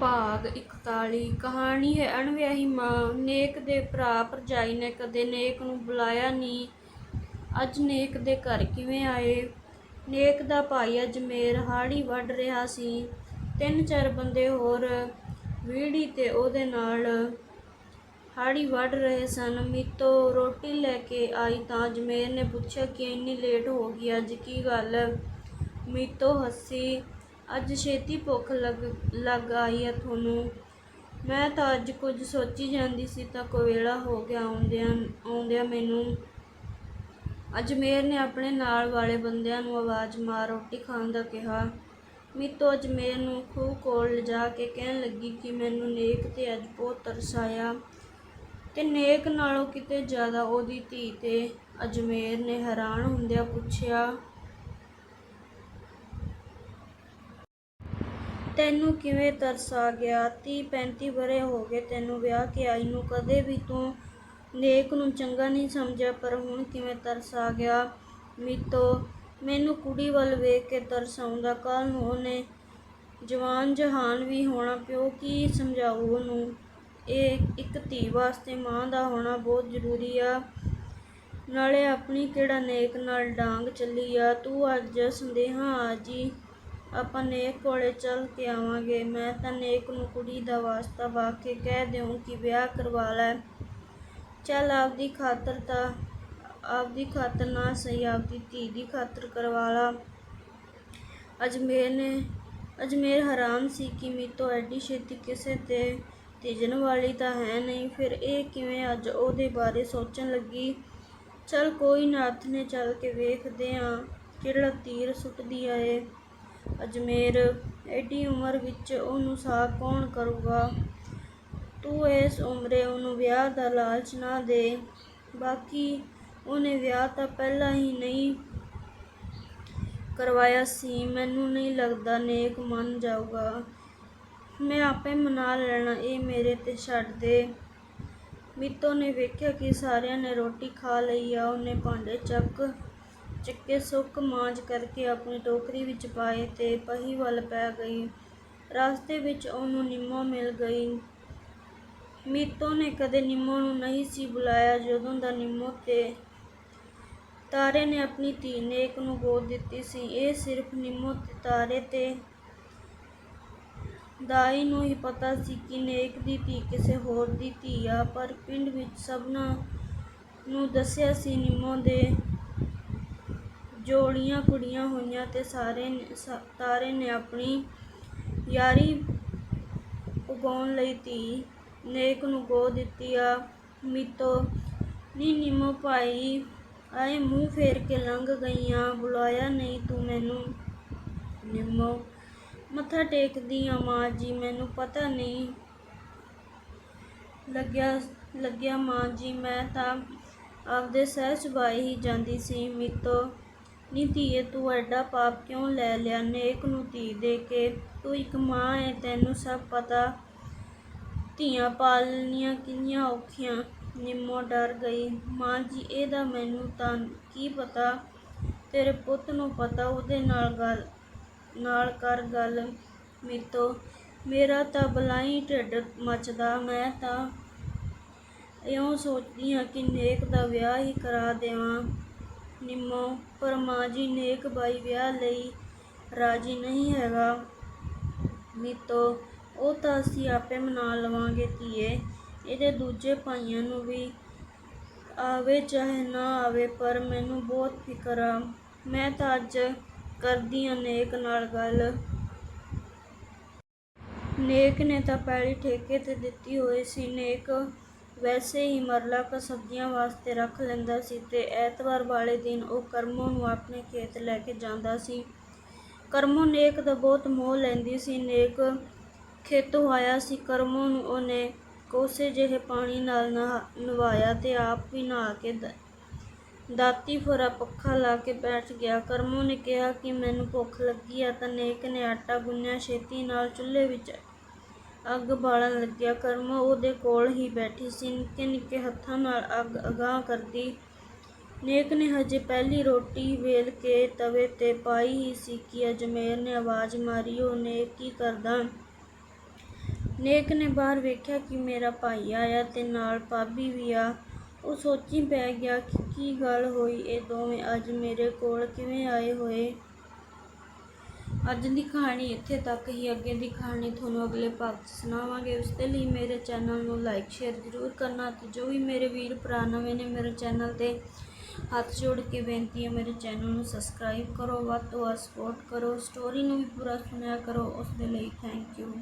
ਭਾਗ 41 ਕਹਾਣੀ ਹੈ। ਅਣਵਿਆਹੀ ਮਾਂ ਨੇਕ ਦੇ ਭਰਾ ਭਰਜਾਈ ਨੇ ਕਦੇ ਨੇਕ ਨੂੰ ਬੁਲਾਇਆ ਨਹੀਂ। ਅੱਜ ਨੇਕ ਦੇ ਘਰ ਕਿਵੇਂ ਆਏ? ਨੇਕ ਦਾ ਭਾਈ ਅਜਮੇਰ ਹਾੜੀ ਵੱਢ ਰਿਹਾ ਸੀ। ਤਿੰਨ ਚਾਰ ਬੰਦੇ ਹੋਰ ਵੀੜੀ ਤੇ ਉਹਦੇ ਨਾਲ ਹਾੜੀ ਵੱਢ ਰਹੇ ਸਨ। ਮੀਤੋ ਰੋਟੀ ਲੈ ਕੇ ਆਈ ਤਾਂ ਅਜਮੇਰ ਨੇ ਪੁੱਛਿਆ ਕਿ ਇੰਨੀ ਲੇਟ ਹੋ ਗਈ, ਅੱਜ ਕੀ ਗੱਲ? ਮੀਤੋ ਹੱਸੀ। ਅੱਜ ਛੇਤੀ ਭੁੱਖ ਲੱਗ ਲੱਗ ਆਈ ਹੈ ਤੁਹਾਨੂੰ। ਮੈਂ ਤਾਂ ਅੱਜ ਕੁਝ ਸੋਚੀ ਜਾਂਦੀ ਸੀ, ਤਾਂ ਕੋਵੇਲਾ ਹੋ ਗਿਆ ਆਉਂਦਿਆਂ ਆਉਂਦਿਆਂ ਮੈਨੂੰ। ਅਜਮੇਰ ਨੇ ਆਪਣੇ ਨਾਲ ਵਾਲੇ ਬੰਦਿਆਂ ਨੂੰ ਆਵਾਜ਼ ਮਾਰ ਰੋਟੀ ਖਾਣ ਦਾ ਕਿਹਾ। ਮੀਤੋ ਅਜਮੇਰ ਨੂੰ ਖੂਹ ਕੋਲ ਲਿਜਾ ਕੇ ਕਹਿਣ ਲੱਗੀ ਕਿ ਮੈਨੂੰ ਨੇਕ ਤੇ ਅੱਜ ਬਹੁਤ ਤਰਸ ਆਇਆ। ਤੇ ਨੇਕ ਨਾਲੋਂ ਕਿਤੇ ਜ਼ਿਆਦਾ ਉਹਦੀ ਧੀ ਤੇ ਅਜਮੇਰ ਨੇ ਹੈਰਾਨ ਹੁੰਦਿਆਂ ਪੁੱਛਿਆ ਤੈਨੂੰ ਕਿਵੇਂ ਤਰਸ ਆ ਗਿਆ? 30 35 ਬਰੇ ਹੋ ਗਏ ਤੈਨੂੰ ਵਿਆਹ ਕੇ ਆਈ ਨੂੰ। ਕਦੇ ਵੀ ਤੂੰ ਨੇਕ ਨੂੰ ਚੰਗਾ ਨਹੀਂ ਸਮਝਿਆ, ਪਰ ਹੁਣ ਕਿਵੇਂ ਤਰਸ ਆ ਗਿਆ? ਮੀਤੋ, ਮੈਨੂੰ ਕੁੜੀ ਵੱਲ ਵੇਖ ਕੇ ਤਰਸ ਆਉਂਦਾ। ਕੱਲ ਨੂੰ ਉਹਨੇ ਜਵਾਨ ਜਹਾਨ ਵੀ ਹੋਣਾ, ਪਿਓ ਕੀ ਸਮਝਾਊ ਉਹਨੂੰ? ਇਹ ਇੱਕ ਧੀ ਵਾਸਤੇ ਮਾਂ ਦਾ ਹੋਣਾ ਬਹੁਤ ਜ਼ਰੂਰੀ ਆ। ਨਾਲੇ ਆਪਣੀ ਕਿਹੜਾ ਨੇਕ ਨਾਲ ਡਾਂਗ ਚੱਲੀ ਆ? ਤੂੰ ਅੱਜ ਸੰਦੇਹਾ ਆ ਜੀ। ਆਪਾਂ ਨੇਕ ਕੋਲੇ ਚੱਲ ਕੇ ਆਵਾਂਗੇ। ਮੈਂ ਤਾਂ ਨੇਕ ਨੂੰ ਕੁੜੀ ਦਾ ਵਾਸਤਾ ਵਾ ਕੇ ਕਹਿ ਦਿਉ ਕਿ ਵਿਆਹ ਕਰਵਾ ਲੈ। ਚੱਲ ਆਪਦੀ ਖਾਤਰ ਤਾਂ, ਆਪਦੀ ਖਾਤਰ ਨਾ ਸਹੀ, ਆਪਦੀ ਧੀ ਦੀ ਖਾਤਰ ਕਰਵਾ ਲਾ। ਅਜਮੇਰ ਨੇ, ਅਜਮੇਰ ਹੈਰਾਨ ਸੀ ਕਿ ਮੀਤੋ ਐਡੀ ਛੇਤੀ ਕਿਸੇ ਤੇ ਤੀਜਣ ਵਾਲੀ ਤਾਂ ਹੈ ਨਹੀਂ। ਫਿਰ ਇਹ ਕਿਵੇਂ ਅੱਜ ਉਹਦੇ ਬਾਰੇ ਸੋਚਣ ਲੱਗੀ? ਚਲ ਕੋਈ ਨਾ ਹੱਥ ਨੇ ਚੱਲ ਕੇ ਵੇਖਦੇ ਆ ਕਿਹੜਾ ਤੀਰ ਸੁੱਟਦੀ ਆ ਅਜਮੇਰ ਐਡੀ ਉਮਰ ਵਿੱਚ ਉਹਨੂੰ ਸਾਥ ਕੌਣ ਕਰੂਗਾ? ਤੂੰ ਇਸ ਉਮਰੇ ਉਹਨੂੰ ਵਿਆਹ ਦਾ ਲਾਲਚ ਨਾ ਦੇ। ਬਾਕੀ ਉਹਨੇ ਵਿਆਹ ਤਾਂ ਪਹਿਲਾਂ ਹੀ ਨਹੀਂ ਕਰਵਾਇਆ ਸੀ। ਮੈਨੂੰ ਨਹੀਂ ਲੱਗਦਾ ਨੇਕ ਮੰਨ ਜਾਊਗਾ। ਮੈਂ ਆਪੇ ਮਨਾ ਲੈਣਾ, ਇਹ ਮੇਰੇ ਤੇ ਛੱਡ ਦੇ। ਮੀਤੋ ਨੇ ਵੇਖਿਆ ਕਿ ਸਾਰਿਆਂ ਨੇ ਰੋਟੀ ਖਾ ਲਈ ਆ। ਉਹਨੇ ਭਾਂਡੇ ਚੱਕ ਚੱਕੇ ਸੁੱਕ ਮਾਂਜ ਕਰਕੇ ਆਪਣੀ ਟੋਕਰੀ ਵਿੱਚ ਪਾਏ ਤੇ ਪਹੀ ਵੱਲ ਪੈ ਗਈ। ਰਸਤੇ ਵਿੱਚ ਉਹਨੂੰ ਨਿੰਮੋ ਮਿਲ ਗਈ। ਮੀਤੋ ਨੇ ਕਦੇ ਨਿੰਮੋ ਨੂੰ ਨਹੀਂ ਸੀ ਬੁਲਾਇਆ ਜਦੋਂ ਦਾ ਨਿੰਮੋ ਤੇ ਤਾਰੇ ਨੇ ਆਪਣੀ ਧੀ ਨੇਕ ਨੂੰ ਗੋਦ ਦਿੱਤੀ ਸੀ। ਇਹ ਸਿਰਫ ਨਿੰਮੋ ਤੇ ਤਾਰੇ ਤੇ ਦਾਈ ਨੂੰ ਹੀ ਪਤਾ ਸੀ ਕਿ ਨੇਕ ਦੀ ਧੀ ਕਿਸੇ ਹੋਰ ਦੀ ਧੀ ਆ, ਪਰ ਪਿੰਡ ਵਿੱਚ ਸਭਨਾਂ ਨੂੰ ਦੱਸਿਆ ਸੀ ਨਿੰਮੋ ਦੇ ਜੋੜੀਆਂ ਕੁੜੀਆਂ ਹੋਈਆਂ ਤੇ ਸਾਰੇ ਸ- ਤਾਰੇ ਨੇ ਆਪਣੀ ਯਾਰੀ ਉਗਾਉਣ ਲਈ ਧੀ ਨੇਕ ਨੂੰ ਗੋ ਦਿੱਤੀ ਆ। ਮਿੱਤੋ, ਨੀ ਨਿੰਮੋ ਭਾਈ, ਆਏ ਮੂੰਹ ਫੇਰ ਕੇ ਲੰਘ ਗਈਆਂ। ਬੁਲਾਇਆ ਨਹੀਂ ਤੂੰ ਮੈਨੂੰ, ਨਿੰਮੋ। ਮੱਥਾ ਟੇਕਦੀ ਆ ਮਾਂ ਜੀ, ਮੈਨੂੰ ਪਤਾ ਨਹੀਂ ਲੱਗਿਆ ਲੱਗਿਆ ਮਾਂ ਜੀ, ਮੈਂ ਤਾਂ ਆਪਦੇ ਸਹਿ ਸੁਭਾਏ ਹੀ ਜਾਂਦੀ ਸੀ। ਮਿੱਤੋ ਨੀ ਧੀਏ, ਤੂੰ ਐਡਾ ਪਾਪ ਕਿਉਂ ਲੈ ਲਿਆ? ਨੇਕ ਨੂੰ ਧੀ ਦੇ ਕੇ ਤੂੰ ਇੱਕ ਮਾਂ ਹੈ ਤੈਨੂੰ ਸਭ ਪਤਾ। ਧੀਆਂ ਪਾਲਣੀਆਂ ਕਿੰਨੀਆਂ ਔਖੀਆਂ। ਨਿੰਮੋ ਡਰ ਗਈ। ਮਾਂ ਜੀ, ਇਹਦਾ ਮੈਨੂੰ ਤਾਂ ਕੀ ਪਤਾ? ਤੇਰੇ ਪੁੱਤ ਨੂੰ ਪਤਾ, ਉਹਦੇ ਨਾਲ ਗੱਲ, ਨਾਲ ਕਰ ਗੱਲ ਮਿੱਤੋ। ਮੇਰਾ ਤਾਂ ਬਲਾਈ ਢਿੱਡ ਮੱਚਦਾ, ਮੈਂ ਤਾਂ ਇਉਂ ਸੋਚਦੀ ਹਾਂ ਕਿ ਨੇਕ ਦਾ ਵਿਆਹ ਹੀ ਕਰਾ ਦੇਵਾਂ। ਨਿੰਮੋ ਪਰ ਮਾਂ ਜੀ ਨੇਕ ਬਾਈ ਵਿਆਹ ਲਈ ਰਾਜੀ ਨਹੀਂ ਹੈਗਾ। ਮੀਤੋ, ਉਹ ਤਾਂ ਅਸੀਂ ਆਪੇ ਮਨਾ ਲਵਾਂਗੇ ਧੀਏ। ਇਹਦੇ ਦੂਜੇ ਭਾਈਆਂ ਨੂੰ ਵੀ ਆਵੇ ਚਾਹੇ ਨਾ ਆਵੇ, ਪਰ ਮੈਨੂੰ ਬਹੁਤ ਫਿਕਰ ਆ। ਮੈਂ ਤਾਂ ਅੱਜ ਕਰਦੀ ਆ ਨੇਕ ਨਾਲ ਗੱਲ। ਨੇਕ ਨੇ ਤਾਂ ਪਹਿਲੀ ਠੇਕੇ ਤੇ ਦਿੱਤੀ ਹੋਈ ਸੀ। ਨੇਕ ਵੈਸੇ ਹੀ ਮਰਲਾ ਕ ਸਬਜ਼ੀਆਂ ਵਾਸਤੇ ਰੱਖ ਲੈਂਦਾ ਸੀ ਤੇ ਐਤਵਾਰ ਵਾਲੇ ਦਿਨ ਉਹ ਕਰਮੋ ਨੂੰ ਆਪਣੇ ਖੇਤ ਲੈ ਕੇ ਜਾਂਦਾ ਸੀ। ਕਰਮੋ ਨੇਕ ਦਾ ਬਹੁਤ ਮੋਹ ਲੈਂਦੀ ਸੀ, ਨੇਕ ਖੇਤੋਂ ਆਇਆ ਸੀ। ਕਰਮੋ ਨੂੰ ਉਹਨੇ ਕੋਸੇ ਜਿਹੇ ਪਾਣੀ ਨਾਲ ਨਹਾ, ਨਵਾਇਆ ਤੇ ਆਪ ਵੀ ਨਹਾ ਕੇ ਦ- ਦਾਤੀ ਫੁਰਾ ਪੱਖਾ ਲਾ ਕੇ ਬੈਠ ਗਿਆ। ਕਰਮੋ ਨੇ ਕਿਹਾ ਕਿ ਮੈਨੂੰ ਭੁੱਖ ਲੱਗੀ ਆ ਤਾਂ ਨੇਕ ਨੇ ਆਟਾ ਗੁੰਨਿਆ, ਛੇਤੀ ਨਾਲ ਚੁੱਲ੍ਹੇ ਵਿੱਚ ਅੱਗ ਬਾਲਣ ਲੱਗਿਆ। ਕਰਮੋ ਉਹਦੇ ਕੋਲ ਹੀ ਬੈਠੀ ਸੀ। ਨਿੱਕੇ ਨਿੱਕੇ ਹੱਥਾਂ ਨਾਲ ਅੱਗ ਅਗਾਹ ਕਰਦੀ। ਨੇਕ ਨੇ ਹਜੇ ਪਹਿਲੀ ਰੋਟੀ ਵੇਲ ਕੇ ਤਵੇ ਤੇ ਪਾਈ ਹੀ ਸੀ ਕਿ ਅਜਮੇਰ ਨੇ ਆਵਾਜ਼ ਮਾਰੀ ਉਹ ਨੇਕ ਕੀ ਕਰਦਾ? ਨੇਕ ਨੇ ਬਾਹਰ ਵੇਖਿਆ ਕਿ ਮੇਰਾ ਭਾਈ ਆਇਆ ਤੇ ਨਾਲ ਭਾਬੀ ਵੀ ਆ। ਉਹ ਸੋਚੀ ਪੈ ਗਿਆ ਕਿ ਕੀ ਗੱਲ ਹੋਈ? ਇਹ ਦੋਵੇਂ ਅੱਜ ਮੇਰੇ ਕੋਲ ਕਿਵੇਂ ਆਏ ਹੋਏ? ਅੱਜ ਦੀ ਕਹਾਣੀ ਇੱਥੇ ਤੱਕ ਹੀ। ਅੱਗੇ ਦੀ ਕਹਾਣੀ ਤੁਹਾਨੂੰ ਅਗਲੇ ਭਾਗ 'ਚ ਸੁਣਾਵਾਂਗੇ। ਉਸ ਦੇ ਲਈ ਮੇਰੇ ਚੈਨਲ ਨੂੰ ਲਾਈਕ ਸ਼ੇਅਰ ਜ਼ਰੂਰ ਕਰਨਾ ਤੇ ਜੋ ਵੀ ਮੇਰੇ ਵੀਰ ਭਰਾ ਨਵੇਂ ਨੇ ਮੇਰੇ ਚੈਨਲ ਤੇ ਹੱਥ ਜੋੜ ਕੇ ਬੇਨਤੀ ਹੈ ਮੇਰੇ ਚੈਨਲ ਨੂੰ ਸਬਸਕ੍ਰਾਈਬ ਕਰੋ, ਵੱਧ ਤੋਂ ਵੱਧ ਸਪੋਰਟ ਕਰੋ ਸਟੋਰੀ ਨੂੰ ਵੀ ਪੂਰਾ ਸੁਣਿਆ ਕਰੋ। ਉਸ ਦੇ ਲਈ ਥੈਂਕ ਯੂ